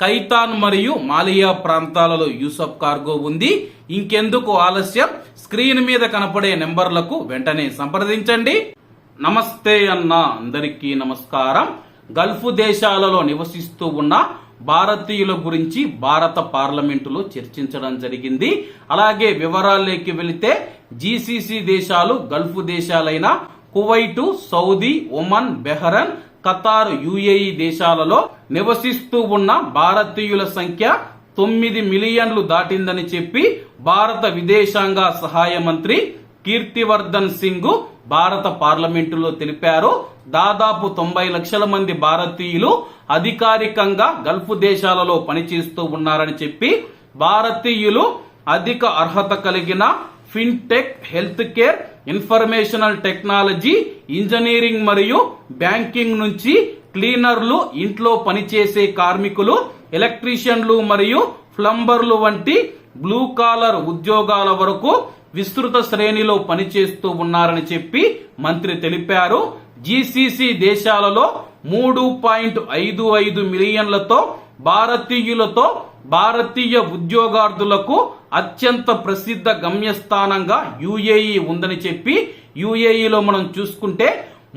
కైతాన్ మరియు మాలియా ప్రాంతాలలో యూసఫ్ కార్గో ఉంది. ఇంకెందుకు ఆలస్యం? స్క్రీన్ మీద కనపడే నెంబర్లకు వెంటనే సంప్రదించండి. నమస్తే అన్న అందరికీ నమస్కారం. గల్ఫ్ దేశాలలో నివసిస్తూ ఉన్న భారతీయుల గురించి భారత పార్లమెంటులో చర్చించడం జరిగింది. అలాగే వివరాల్లోకి వెళితే జీసీసీ దేశాలు Gulf దేశాలైన Kuwait Saudi Oman Bahrain Qatar UAE దేశాలలో నివసిస్తూ ఉన్న భారతీయుల సంఖ్య తొమ్మిది మిలియన్లు దాటిందని చెప్పి భారత విదేశాంగ సహాయ మంత్రి కీర్తివర్ధన్ సింగ్ భారత పార్లమెంటులో తెలిపారు. దాదాపు తొంభై లక్షల మంది భారతీయులు అధికారికంగా గల్ఫ్ దేశాలలో పనిచేస్తూ ఉన్నారని చెప్పి భారతీయులు అధిక అర్హత కలిగిన fintech health care informational technology engineering మరియు బ్యాంకింగ్ నుంచి క్లీనర్లు ఇంట్లో పనిచేసే కార్మికులు ఎలక్ట్రీషియన్లు మరియు ప్లంబర్లు వంటి బ్లూ కాలర్ ఉద్యోగాల వరకు విస్తృత శ్రేణిలో పనిచేస్తూ ఉన్నారని చెప్పి మంత్రి తెలిపారు. జీసీసీ దేశాలలో మూడు పాయింట్ ఐదు ఐదు మిలియన్లతో భారతీయులతో భారతీయ ఉద్యోగార్థులకు అత్యంత ప్రసిద్ధ గమ్యస్థానంగా యుఏఈ ఉందని చెప్పి యుఏఈలో మనం చూసుకుంటే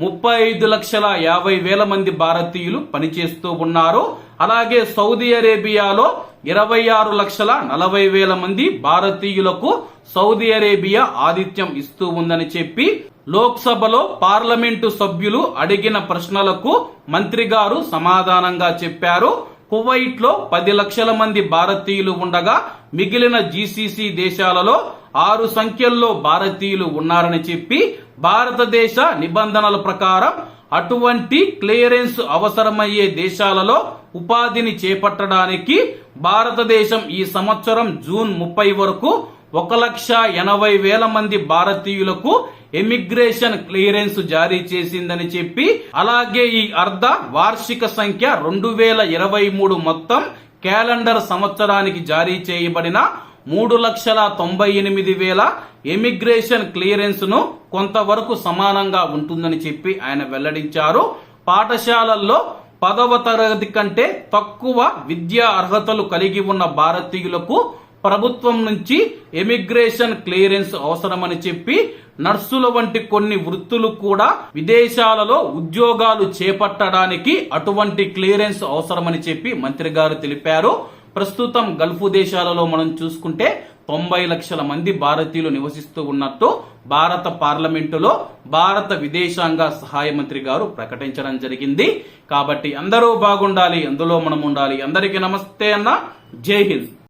ముప్పై ఐదు లక్షల యాభై వేల మంది భారతీయులు పనిచేస్తూ ఉన్నారు. అలాగే సౌదీ అరేబియాలో ఇరవై ఆరు లక్షల నలభై వేల మంది భారతీయులకు సౌదీ అరేబియా ఆతిథ్యం ఇస్తూ ఉందని చెప్పి లోక్సభలో పార్లమెంటు సభ్యులు అడిగిన ప్రశ్నలకు మంత్రి గారు సమాధానంగా చెప్పారు. కువైట్లో పది లక్షల మంది భారతీయులు ఉండగా మిగిలిన జీసీసీ దేశాలలో ఆరు సంఖ్యల్లో భారతీయులు ఉన్నారని చెప్పి భారతదేశ నిబంధనల ప్రకారం అటువంటి క్లియరెన్స్ అవసరమయ్యే దేశాలలో ఉపాధిని చేపట్టడానికి భారతదేశం ఈ సంవత్సరం జూన్ ముప్పై వరకు ఒక లక్ష ఎనభై వేల మంది భారతీయులకు ఎమిగ్రేషన్ క్లియరెన్స్ జారీ చేసిందని చెప్పి అలాగే ఈ అర్ధ వార్షిక సంఖ్య రెండు వేల ఇరవై మూడు మొత్తం క్యాలెండర్ సంవత్సరానికి జారీ చేయబడిన మూడు లక్షల తొంభై ఎనిమిది వేల ఎమిగ్రేషన్ క్లియరెన్స్ను కొంతవరకు సమానంగా ఉంటుందని చెప్పి ఆయన వెల్లడించారు. పాఠశాలల్లో పదవ తరగతి కంటే తక్కువ విద్యా అర్హతలు కలిగి ఉన్న భారతీయులకు ప్రభుత్వం నుంచి ఎమిగ్రేషన్ క్లియరెన్స్ అవసరమని చెప్పి నర్సుల వంటి కొన్ని వృత్తులు కూడా విదేశాలలో ఉద్యోగాలు చేపట్టడానికి అటువంటి క్లియరెన్స్ అవసరమని చెప్పి మంత్రి గారు తెలిపారు. ప్రస్తుతం గల్ఫ్ దేశాలలో మనం చూసుకుంటే తొంభై లక్షల మంది భారతీయులు నివసిస్తూ ఉన్నట్టు భారత పార్లమెంటులో భారత విదేశాంగ సహాయ మంత్రి గారు ప్రకటించడం జరిగింది. కాబట్టి అందరూ బాగుండాలి అందులో మనం ఉండాలి. అందరికీ నమస్తే అన్న. జై హింద్.